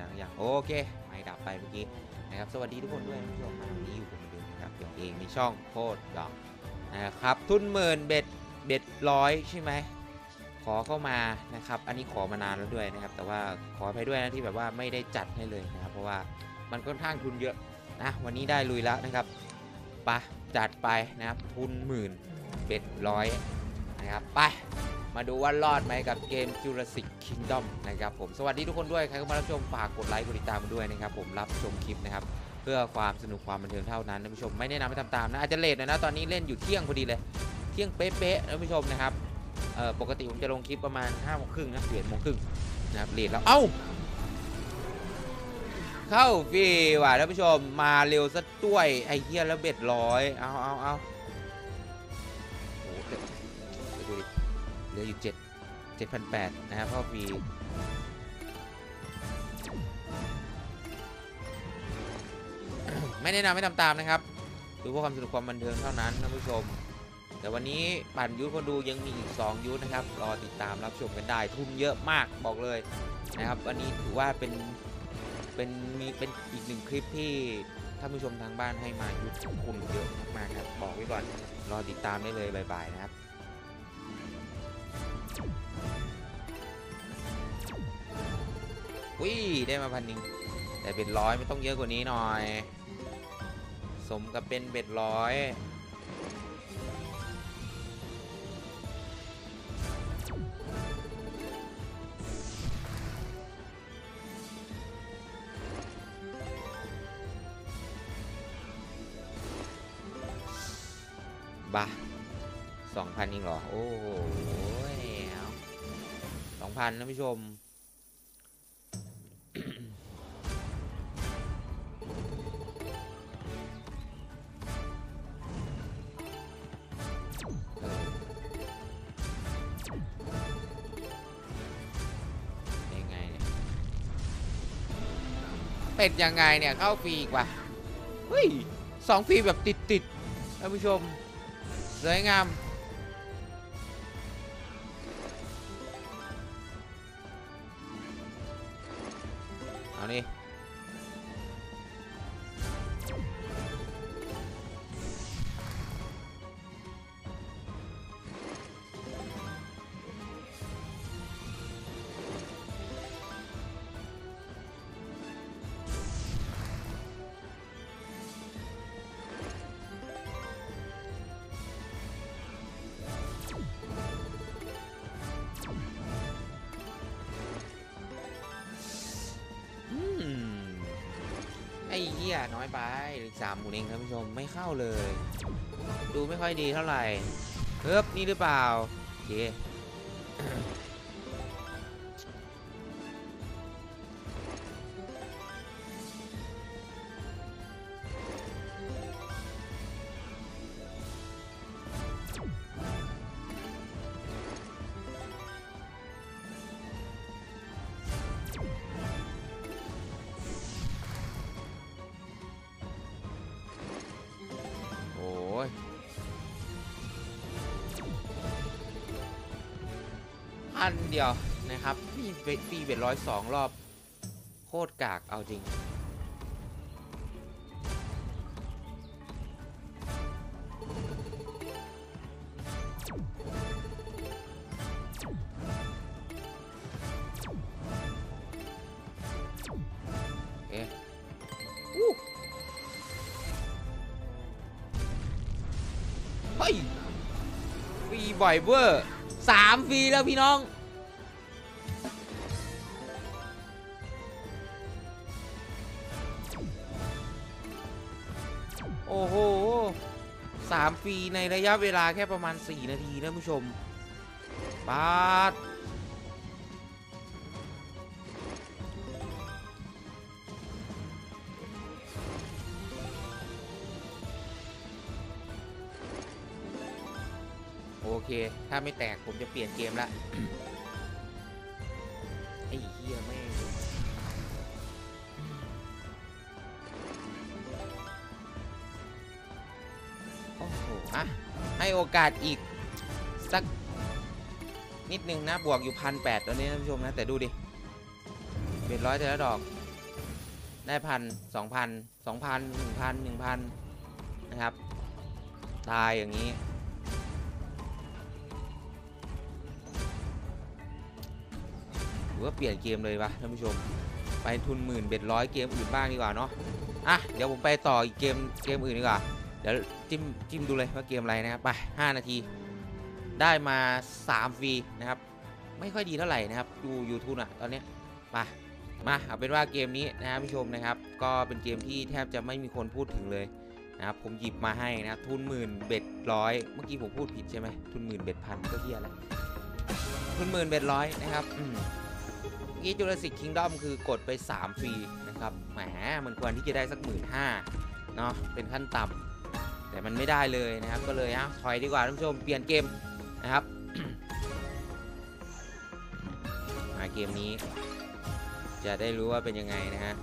ดังอย่างโอเคไม่ดับไปเมื่อกี้นะครับสวัสดีทุกคนด้วยท่านผู้ชมวันนี้อยู่กับผมเหมือนเดิมนะครับอย่างเองในช่องโคตรดอกนะครับทุนหมื่นเบ็ดเบ็ดร้อยใช่ไหมขอเข้ามานะครับ อันนี้ขอมานานแล้วด้วยนะครับ แต่ว่าขออภัยด้วยนะที่แบบว่าไม่ได้จัดให้เลยนะครับ เพราะว่ามันค่อนข้างทุนเยอะนะวันนี้ได้ลุยแล้วนะครับไปะจัดไปนะครับทุนหมื่นเบ็ดร้อยนะครับไป มาดูว่ารอดไหมกับเกม Jurassic Kingdom นะครับผมสวัสดีทุกคนด้วยใครเข้ามารับชมฝากกดไลค์กดติดตามด้วยนะครับผมรับชมคลิปนะครับเพื่อความสนุกความบันเทิงเท่านั้นท่านผู้ชมไม่แนะนำให้ทำตามนะอาจจะเลทหน่อยนะตอนนี้เล่นอยู่เที่ยงพอดีเลย เที่ยงเป๊ะๆท่านผู้ชมนะครับเอ่อปกติผมจะลงคลิปประมาณ5้าโมงครึ่งนะเปลี่ยนโมงครึ่งนะครับเลทแล้วเอ้าเข้าฟรีว่ะท่านผู้ชมมาเร็วซะด้วยไอ้เหี้ยแล้วเบ็ดร้อยเอาเอาเอา ลืออยู่เจ็ดเจ็ดพันะครับเข้าฟรีไม่แนะนำไม่ทำตามนะครับ ดูเพื่อความสนุกความบันเทิงเท่านั้นท่านผู้ชม แต่วันนี้ปั่นยูทคนดูยังมีอีก 2ยูทนะครับ รอติดตามรับชมกันได้ ทุนเยอะมากบอกเลยนะครับ วันนี้ถือว่าเป็นเป็นมีเป็นอีกหนึ่งคลิปที่ท่านผู้ชมทางบ้านให้มายุทคุณเยอะมากครับ บอกไว้ก่อน รอติดตามได้เลยบายๆนะครับ วิได้มาพันหนึ่งแต่เป็นร้อยไม่ต้องเยอะกว่านี้หน่อย สมกับเป็นเบ็ดร้อยบ้าสองพันเองหรอ โอ้ โหสองพันนะผู้ชมเออยังไงเนี่ย เป็ดยังไงเนี่ย เข้าฟรีอีกว่ะเฮ้ยสองฟรีแบบติดติดๆท่านผู้ชม สวยงามี้ยน้อยไปสามหมูเองท่านผู้ชมไม่เข้าเลย ดูไม่ค่อยดีเท่าไหร่เฮ้บนี่หรือเปล่าโอเค พันเดียวนะครับพี่เบปีเบ็ดร้อยสองรอบ โคตรกากเอาจริง เอ๊ะเฮ้ยฟรีบ่อยเวอร์สามฟรีแล้วพี่น้อง โอ้โหสามฟรีในระยะเวลาแค่ประมาณ 4 นาทีนะผู้ชมปาดโอเค ถ้าไม่แตกผมจะเปลี่ยนเกมละ อะให้โอกาสอีกสักนิดนึงนะบวกอยู่พันแปดตอนนี้ท่านผู้ชมนะ แต่ดูดิเป็นร้อยแต่ละดอก ได้พันสองพันสองพันหนึ่งพันหนึ่งพันนะครับ ตายอย่างนี้ หรือว่าเปลี่ยนเกมเลยวะท่านผู้ชม ไปทุนหมื่นเบ็ดร้อยเกมอื่นบ้างดีกว่าเนาะอะเดี๋ยวผมไปต่ออีกเกมเกมอื่นดีกว่า เดี๋ยวจิ้มจิ้มดูเลยว่าเกมอะไรนะครับไป5นาที ได้มา3ฟรีนะครับ ไม่ค่อยดีเท่าไหร่นะครับดูยูทูบอะตอนเนี้ยไปมาเอาเป็นว่าเกมนี้นะครับผู้ชมนะครับ ก็เป็นเกมที่แทบจะไม่มีคนพูดถึงเลยนะครับผมหยิบมาให้นะครับทุนหมื่นเบ็ดร้อยเมื่อกี้ผมพูดผิดใช่ไหมทุนหมื่นเบ็ดพันก็เฮียอะไรทุนหมื่นเบ็ดร้อยนะครับอืมเมื่อกี้จูราสิกคิงดอมคือกดไป 3 ฟรีนะครับ แหมมันควรที่จะได้สักหมื่นห้าเนาะเป็นขั้นต่ำ แต่มันไม่ได้เลยนะครับก็เลยฮะถอยดีกว่าท่านผู้ชมเปลี่ยนเกมนะครับมาเกมนี้ จะได้รู้ว่าเป็นยังไงนะฮะ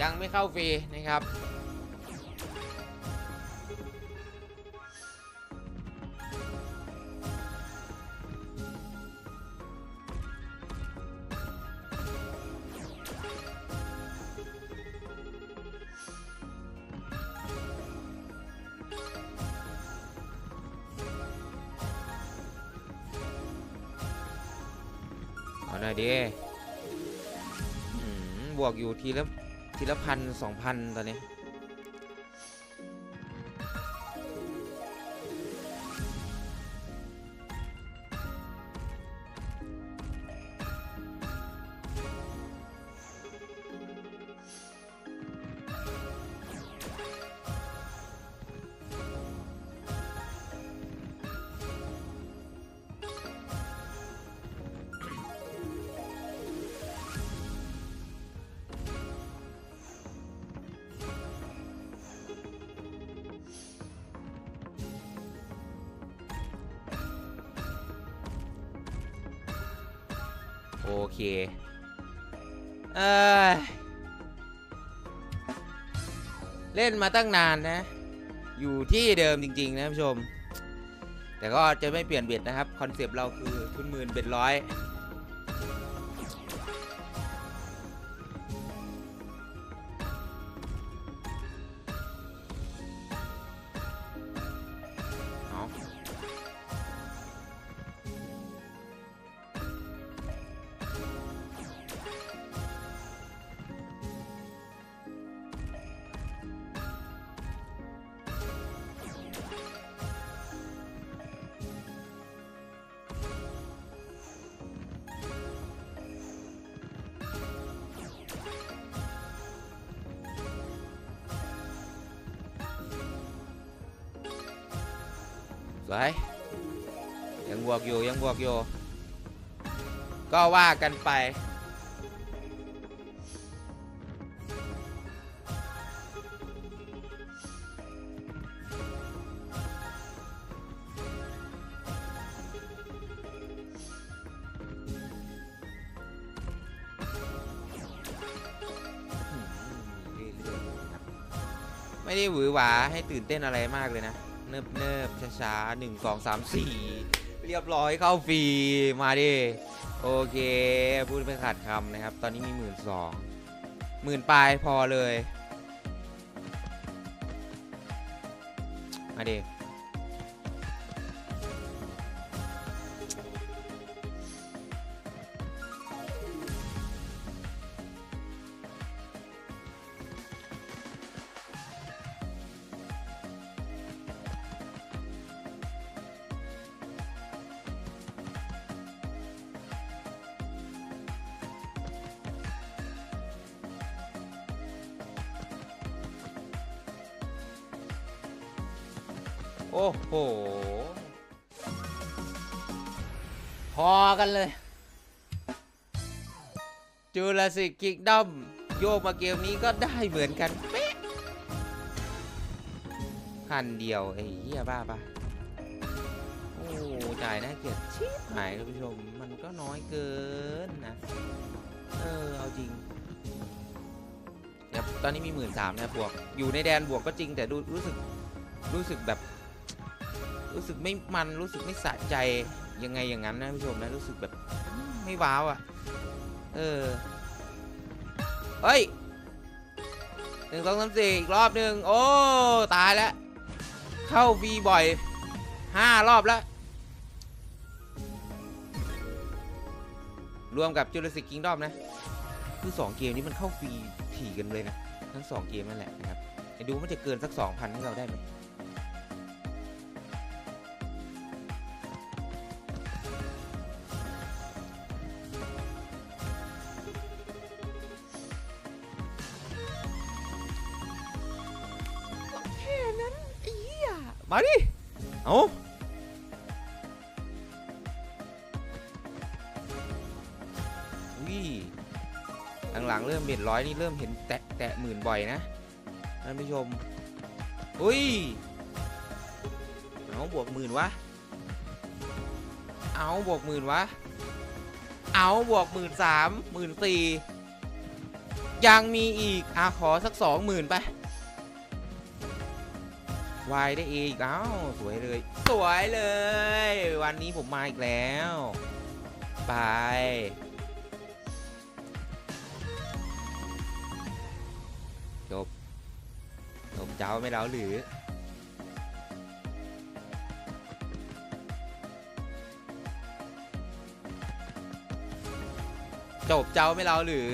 ยังไม่เข้าฟรีนะครับ อยดิบวกอยู่ทีละทีละพันสองพันตอนนี้ โอเค เออเล่นมาตั้งนานนะ อยู่ที่เดิมจริง ๆ นะผู้ชม แต่ก็จะไม่เปลี่ยนเบ็ดนะครับ คอนเซปต์เราคือทุนหมื่นเบ็ดร้อย สวยยังบวกอยู่ยังบวกอยู่ก็ว่ากันไป ไม่ได้หวือหวาให้ตื่นเต้นอะไรมากเลยนะ เนิบเนิบช้าช้าๆหนึ่งสองสามสี่เรียบร้อยเข้าฟรีมาดิโอเคพูดไม่ขาดคำนะครับ ตอนนี้มีหมื่นสองหมื่นปลายพอเลย มาดิ โอ้โห พอกันเลยจูราสิกิกดัมโยกมาเกมนี้ก็ได้เหมือนกันเป๊ะคันเดียวไอ้เหี้ยบ้าปะโอ้จ่ายน่าเกลียดชิบหายท่านผู้ชม มันก็น้อยเกินนะ เออ เอาจริงครับตอนนี้มีหมื่นสามนะบวก อยู่ในแดนบวกก็จริงแต่ดูรู้สึกรู้สึกแบบ รู้สึกไม่มันรู้สึกไม่สะใจยังไงอย่างนั้นนะผู้ชมนะรู้สึกแบบไม่ว้าวอะ เออเฮ้ยหนึ่งสองสามสี่อีกรอบหนึ่งโอ้ตายแล้ว เข้าฟีบ่อยห้ารอบแล้ว รวมกับจูเลสิกคิงดอมนะ คือ2เกมนี้มันเข้าฟรีถี่กันเลยนะ ทั้ง2เกมนั่นแหละนะครับดูว่ามันจะเกินสัก2,000ให้เราได้ไหม มาดิ เอาวิหลังๆเริ่มเบ็ดร้อยนี่เริ่มเห็นแตะแตะหมื่นบ่อยนะท่านผู้ชม อุ้ย เอาบวกหมื่นวะ เอาบวกหมื่นวะ เอาบวกหมื่นสามหมื่นสี่ยังมีอีกอะขอสักสองหมื่นไป วายได้เอีกเอ้าสวยเลย สวยเลย วันนี้ผมมาอีกแล้ว ไปจบจบเจ้าไม่แล้วหรือจบเจ้าไม่เราหรือ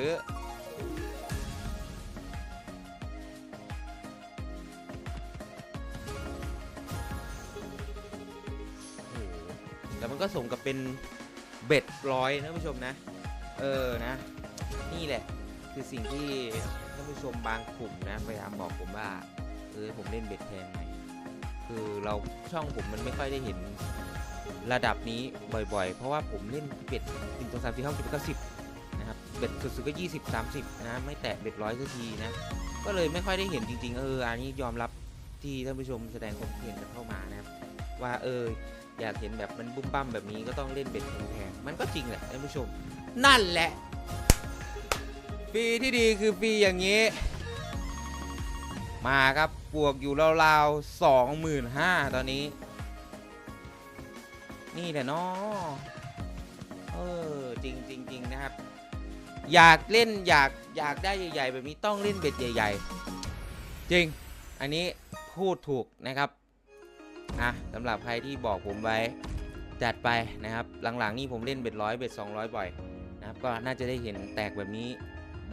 แต่มันก็สมกับเป็นเบ็ดร้อยนะท่านผู้ชมนะ เออนะ นี่แหละคือสิ่งที่ท่านผู้ชมบางกลุ่มนะพยายามบอกผมว่าเออผมเล่นเบ็ดแพงไหมคือเราช่องผมมันไม่ค่อยได้เห็นระดับนี้บ่อยๆ เพราะว่าผมเล่นเบ็ดหนึ่งสองสามสี่ห้าหกเจ็ดแปดเก้าสิบนะครับเบ็ดสุดๆก็ยี่สิบสามสิบนะไม่แตะเบ็ดร้อยสักทีนะก็เลยไม่ค่อยได้เห็นจริง ๆ เอออันนี้ยอมรับที่ท่านผู้ชมแสดงความเห็นกันเข้ามานะครับว่าเออ อยากเห็นแบบมันบุ้มบ้มแบบนี้ก็ต้องเล่นเบ็ดแพงๆมันก็จริงแหละท่านผู้ชม นั่นแหละฟรีที่ดีคือฟรีอย่างนี้ มาครับบวกอยู่ราวๆสองหมื่นห้าตอนนี้ นี่แหละเนาะเออจริงจริงจริงนะครับ อยากเล่นอยากอยากได้ใหญ่ ๆ แบบนี้ต้องเล่นเบ็ดใหญ่ ๆ จริง อันนี้พูดถูกนะครับ อะสำหรับใครที่บอกผมไว้จัดไปนะครับ หลังๆนี่ผมเล่นเบ็ดร้อยเบ็ดสองร้อยบ่อยนะครับ ก็น่าจะได้เห็นแตกแบบนี้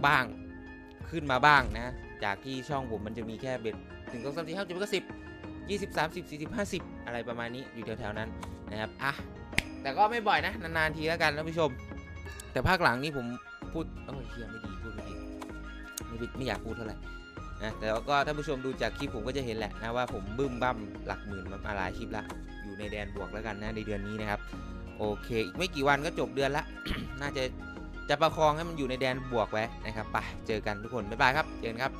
บ้างขึ้นมาบ้างนะ จากที่ช่องผมมันจะมีแค่เบ็ดถึงสองสามสี่ห้าเจ็ดแปดเก้าสิบยี่สิบสามสิบสี่สิบห้าสิบอะไรประมาณนี้อยู่แถวๆนั้นนะครับอะแต่ก็ไม่บ่อยนะ นานๆทีแล้วกันท่านผู้ชม แต่ภาคหลังนี่ผมพูดเออเฮียไม่ดีพูดไม่ดีไม่ดีไม่อยากพูดเท่าไหร่ นะแต่ก็ท่านผู้ชมดูจากคลิปผมก็จะเห็นแหละนะว่าผมบึ้มบั้มหลักหมื่นมาหลายคลิปละอยู่ในแดนบวกแล้วกันนะในเดือนนี้นะครับโอเคอีกไม่กี่วันก็จบเดือนละ น่าจะจะประคองให้มันอยู่ในแดนบวกไว้นะครับไปเจอกันทุกคนบ๊ายบายครับเจอกันครับ